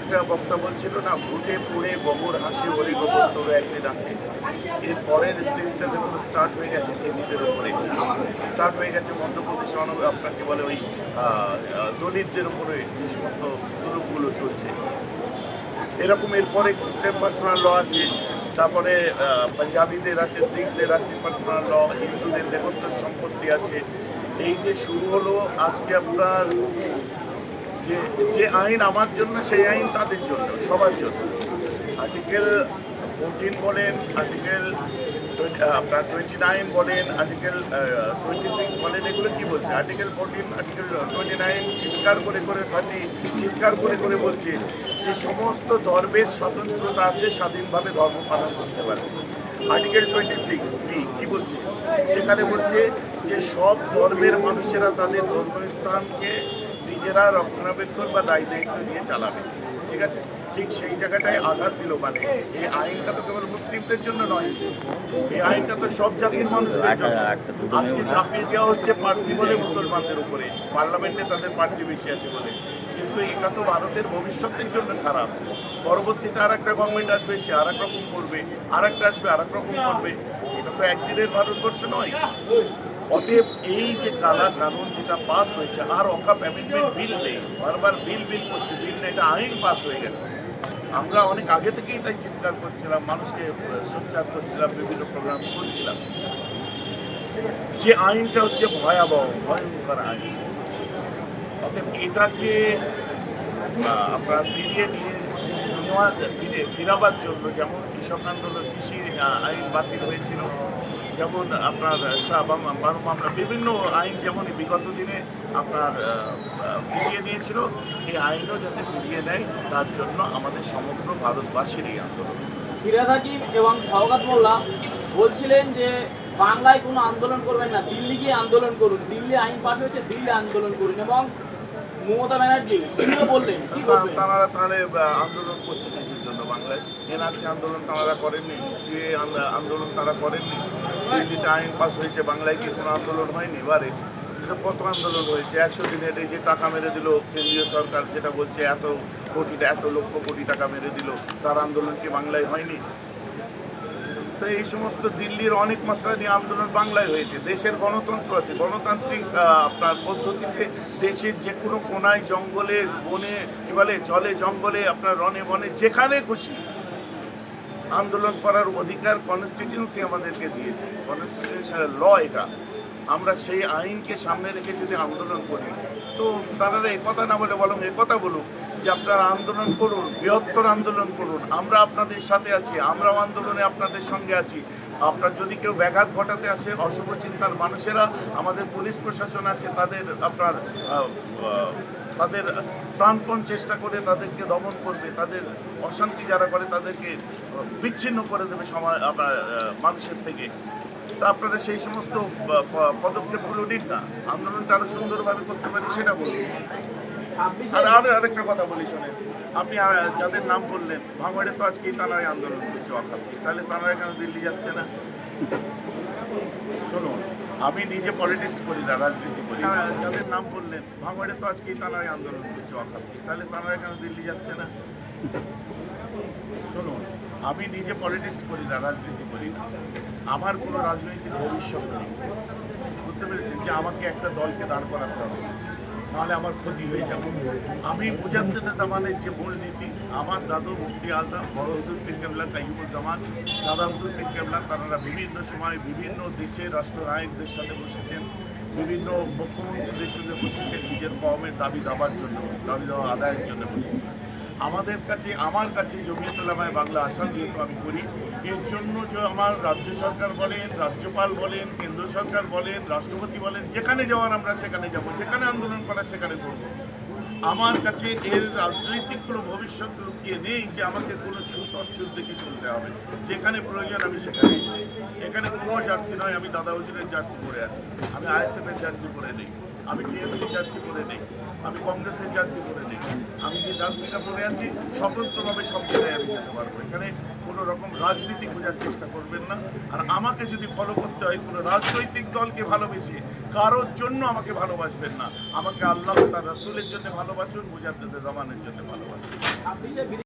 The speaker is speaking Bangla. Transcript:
একটা বক্তা বলছিল, না, ভুটে পুড়ে গোবর, হাসি ওরে গোবর তোর একদিন আছে। এর পরের স্টেজটা দেখুন স্টার্ট হয়ে গেছে চিহ্নিতের উপরে স্টার্ট হয়ে গেছে, মধ্যপ্রদেশ আপনাকে বলে ওই দলিতদের উপরে যে সমস্ত সুযোগগুলো চলছে। এরকম এরপরে স্টেপ পার্সোনাল ল আছে, তারপরে পাঞ্জাবিদের আছে, শিখদের আছে পার্সোনাল ল হিন্দুদের দেবত্ব সম্পত্তি আছে। এই যে শুরু হলো, আজকে আপনার যে যে আইন আমার জন্য, সেই আইন তাদের জন্য, সবার জন্য। আর্টিকেল ফোরটিন বলেন আর্টিকেল আপনার টোয়েন্টি নাইন বলেন আর্টিকেল টোয়েন্টি সিক্স বলেন, এগুলো কি বলছে? Article fourteen article twenty nine চিৎকার করে করে থার্টি চিৎকার করে করে বলছে যে, সমস্ত ধর্মের স্বতন্ত্রতা আছে, স্বাধীনভাবে ধর্ম পালন করতে পারে। আর্টিকেল টোয়েন্টি সিক্স বি কি বলছে? সেখানে বলছে যে সব ধর্মের মানুষেরা তাদের ধর্মস্থানকে নিজেরা রক্ষণাবেক্ষণ বা দায়ী দায়িত্ব নিয়ে চালাবে। ঠিক আছে? ঠিক সেই জায়গাটায় আঘাত দিল মানে। এই আইনটা তো কেবল মুসলিমদের জন্য নয়। আইনটা তো সব জাতির জন্য। আজকে চাপিয়ে দেওয়া হচ্ছে প্রার্থী বলে মুসলমানদের উপরে। পার্লামেন্টে তাদের প্রার্থী বেশি আছে বলে। কিন্তু এটা তো ভারতের ভবিষ্যতের জন্য খারাপ। পরবর্তীতে আর একটা গভর্নমেন্ট আসবে সে আর এক রকম করবে আর একটা আসবে আর এক রকম করবে। এটা তো একদিনের ভারতবর্ষ নয়। অতএব এই যে কালা কানুন যেটা পাস হয়েছে আর অকাপ অ্যামেন্ডমেন্ট বিল নেই। বারবার বিল বিল করছে। বিল নেই এটা আইন পাস হয়ে গেছে। আমরা অনেক আগে থেকেই তাই চিৎকার করছিলাম, মানুষকে সোচ্চার করছিলাম, বিভিন্ন প্রোগ্রাম করছিলাম। যে আইনটা হচ্ছে ভয়াবহ, ভয়ঙ্কর আইন। অতএব এটাকে আমরা ফিরিয়ে নিয়ে ফিরে, ফিরাবার জন্য যেমন কৃষক আন্দোলন, কৃষি আইন বাতিল হয়েছিল যেমন আপনার বারো মামলা, বিভিন্ন আইন যেমন বিগত দিনে আপনার ফিরিয়ে দিয়েছিল, এই আইনও যাতে ফিরিয়ে নেয় তার জন্য আমাদের সমগ্র ভারতবাসীর এই আন্দোলন। ফিরাদ হাকিম এবং সওগাত মোল্লা বলছিলেন যে, বাংলায় কোনো আন্দোলন করবেন না, দিল্লি গিয়ে আন্দোলন করুন। দিল্লি আইন পাস হয়েছে, দিল্লি আন্দোলন করুন এবং মমতা ব্যানার্জি তিনিও বললেন কি তারা তাহলে আন্দোলন করছে কিসের জন্য বাংলায়? এনআরসি আন্দোলন তারা করেননি সিএ আন্দোলন তারা করেননি দিল্লিতে আইন পাস হয়েছে বাংলায় কি কোনো আন্দোলন হয়নি? এবারে এটা কত আন্দোলন হয়েছে? একশো দিনের এই যে টাকা মেরে দিল কেন্দ্রীয় সরকার যেটা বলছে এত কোটি এত লক্ষ কোটি টাকা মেরে দিল তার আন্দোলন কি বাংলায় হয়নি? তো এই সমস্ত দিল্লির অনেক মশলা নিয়ে আন্দোলন বাংলায় হয়েছে। দেশের গণতন্ত্র আছে। গণতান্ত্রিক আপনার পদ্ধতিতে দেশের যে কোনো কোনায়, জঙ্গলে, বনে বলে, জলে, জঙ্গলে আপনার রনে বনে, যেখানে খুশি আন্দোলন করার অধিকার কনস্টিটিউন্সি আমাদেরকে দিয়েছে। কনস্টিটিউশনের ল এটা। আমরা সেই আইনকে সামনে রেখে যদি আন্দোলন করি, তো তারা কথা না বলে বরং কথা বলুক যে আপনারা আন্দোলন করুন, বৃহত্তর আন্দোলন করুন। আমরা আপনাদের সাথে আছি, আমরাও আন্দোলনে আপনাদের সঙ্গে আছি। আপনার যদি কেউ ব্যাঘাত ঘটাতে আসে, অশুভ চিন্তার মানুষেরা, আমাদের পুলিশ প্রশাসন আছে, তাদের আপনার তাদের প্রাণপণ চেষ্টা করে তাদেরকে দমন করবে, তাদের অশান্তি যারা করে তাদেরকে বিচ্ছিন্ন করে দেবে সময় আপনার মানুষের থেকে। আপনারা সেই সমস্ত পদক্ষেপগুলো নিন না। আন্দোলনটা আরও সুন্দরভাবে করতে পারি সেটা বলুন। আর আরেকটা কথা বলি শোনেন। আপনি যাদের নাম বললেন, ভাঙড়ে তো আজকেই তারাই আন্দোলন করছে অখাপি তাহলে তারা কেন দিল্লি যাচ্ছে না? শুনুন, আমি নিজে পলিটিক্স করি না, রাজনীতি করি। যাদের নাম বললেন, ভাঙড়ে তো আজকেই তারাই আন্দোলন করছে অখাপি তাহলে তারা কেন দিল্লি যাচ্ছে না? শুনুন আমি নিজে পলিটিক্স করি না, রাজনীতি করি না। আমার কোনো রাজনৈতিক ভবিষ্যৎ নেই। বুঝতে পেরেছেন? যে আমাকে একটা দলকে দাঁড় করাতে হবে। নাহলে আমার ক্ষতি হয়ে যাবে। আমি মুজাদ্দেদ জামানের যে মূলনীতি, আমার দাদু মুফতি আজম, বড় হুজুর পীর কেবলা কাইমুজ্জামান দাদা হুজুর পীর তারা বিভিন্ন সময় বিভিন্ন দেশে রাষ্ট্রনায়কদের সাথে বসেছেন, বিভিন্ন মুখ্যমন্ত্রীদের সঙ্গে বসেছেন, নিজের কমের দাবি দাবার জন্য, দাবি দাওয়া আদায়ের জন্য বসেছেন। আমাদের কাছে, আমার কাছে জমিয়তুল্লামায় বাংলা আসাম যেহেতু আমি করি, এর জন্য যে আমার রাজ্য সরকার বলেন, রাজ্যপাল বলেন, কেন্দ্র সরকার বলেন, রাষ্ট্রপতি বলেন, যেখানে যাওয়ার আমরা সেখানে যাব, যেখানে আন্দোলন করা সেখানে করব। আমার কাছে এর রাজনৈতিক কোনো ভবিষ্যৎ লুকিয়ে নেই যে আমাকে কোনো ছুট অচ্ছুত দেখে চলতে হবে। যেখানে প্রয়োজন আমি সেখানে এখানে কোনো জার্সি নয়, আমি দাদা হুজুরের জার্সি পরে আছি। আমি আইএসএফ এর জার্সি পরে নেই। আমি টিএমসি জার্সি পরে নেই। আমি কংগ্রেসের জার্সি পরে নেই আমি যে জার্সিটা পরে আছি, স্বতন্ত্রভাবে সব জায়গায় আমি যেতে পারব। এখানে কোনো রকম রাজনীতি খোঁজার চেষ্টা করবেন না। আর আমাকে যদি ফলো করতে হয়, কোনো রাজনৈতিক দলকে ভালোবেসে, কারোর জন্য আমাকে ভালোবাসবেন না। আমাকে আল্লাহ তার রাসুলের জন্য ভালোবাসুন মুজাদ্দেদ জামানের জন্য ভালোবাসুন।